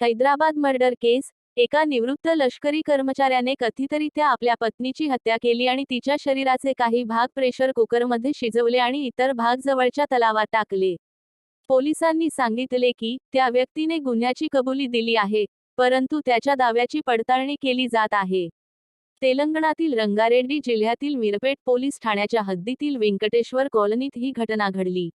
Hyderabad murder केस एका निवृत्त लष्करी कर्मचाऱ्याने कथितरित्या आपल्या पत्नीची हत्या केली आणि तिच्या शरीराचे काही भाग प्रेशर कुकरमध्ये शिजवले आणि इतर भाग जवळच्या तलावात टाकले. पोलिसांनी सांगितले की त्या व्यक्तीने गुन्ह्याची कबुली दिली आहे परंतु त्याच्या दाव्याची पडताळणी केली जात आहे. तेलंगणातील रंगारेड्डी जिल्ह्यातील मिरपेट पोलीस ठाण्याच्या हद्दीतील व्यंकटेश्वर कॉलनीत ही घटना घडली.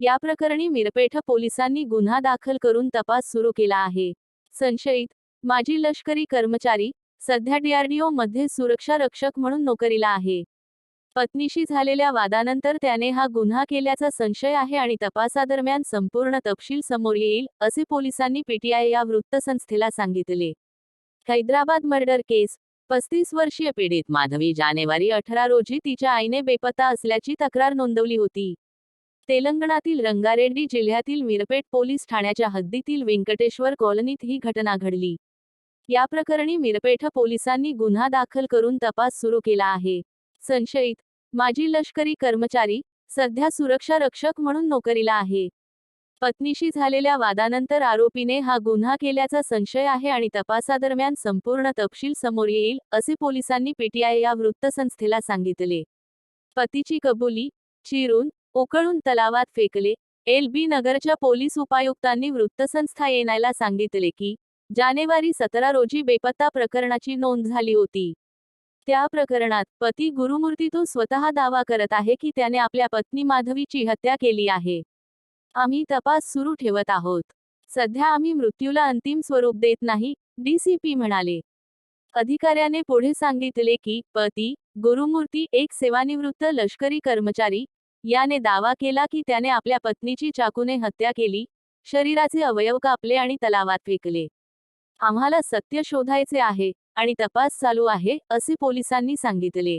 या प्रकरणी मिरपेठ पोलिसांनी गुन्हा दाखल करून तपास सुरू केला आहे. संशयित माजी लष्करी कर्मचारी सध्या डीआरडीओ मध्ये सुरक्षा रक्षक म्हणून नोकरीला आहे. पत्नीशी झालेल्या वादानंतर त्याने हा गुन्हा केल्याचा संशय आहे आणि तपासादरम्यान संपूर्ण तपशील समोर येईल असे पोलिसांनी पीटीआय या वृत्तसंस्थेला सांगितले. हैदराबाद मर्डर केस पस्तीस वर्षीय पीडित माधवी जानेवारी अठरा रोजी तिच्या आईने बेपत्ता असल्याची तक्रार नोंदवली होती. तेलंगणातील रंगारेड्डी जिल्ह्यातील मिरपेट पोलीस ठाण्याच्या हद्दीतील व्यंकटेश्वर कॉलनीत ही घटना घडली. या प्रकरणी मिरपेठ पोलिसांनी गुन्हा दाखल करून तपास सुरू केला आहे. संशयित माजी लष्करी कर्मचारी सध्या सुरक्षा रक्षक म्हणून नोकरीला आहे. पत्नीशी झालेल्या वादानंतर आरोपीने हा गुन्हा केल्याचा संशय आहे आणि तपासादरम्यान संपूर्ण तपशील समोर येईल असे पोलिसांनी पीटीआय या वृत्तसंस्थेला सांगितले. पतीची कबुली चिरून उकळून तलावात फेकले. एल. बी. नगरच्या पोलीस उपायुक्तांनी वृत्तसंस्था येण्याला सांगितले की जानेवारी सतरा रोजी बेपत्ता प्रकरणाची नोंद झाली होती. त्या प्रकरणात पती गुरुमूर्ती तो स्वतः दावा करत आहे की त्याने आपल्या पत्नी माधवीची हत्या केली आहे. आम्ही तपास सुरू ठेवत आहोत. सध्या आम्ही मृत्यूला अंतिम स्वरूप देत नाही डीसीपी म्हणाले. अधिकाऱ्याने पुढे सांगितले की पती गुरुमूर्ती एक सेवानिवृत्त लष्करी कर्मचारी याने दावा केला की त्याने आपल्या पत्नीची चाकूने हत्या केली शरीराचे अवयव कापले आणि तलावात फेकले. आम्हाला सत्य शोधायचे आहे आणि तपास चालू आहे असे पोलिसांनी सांगितले.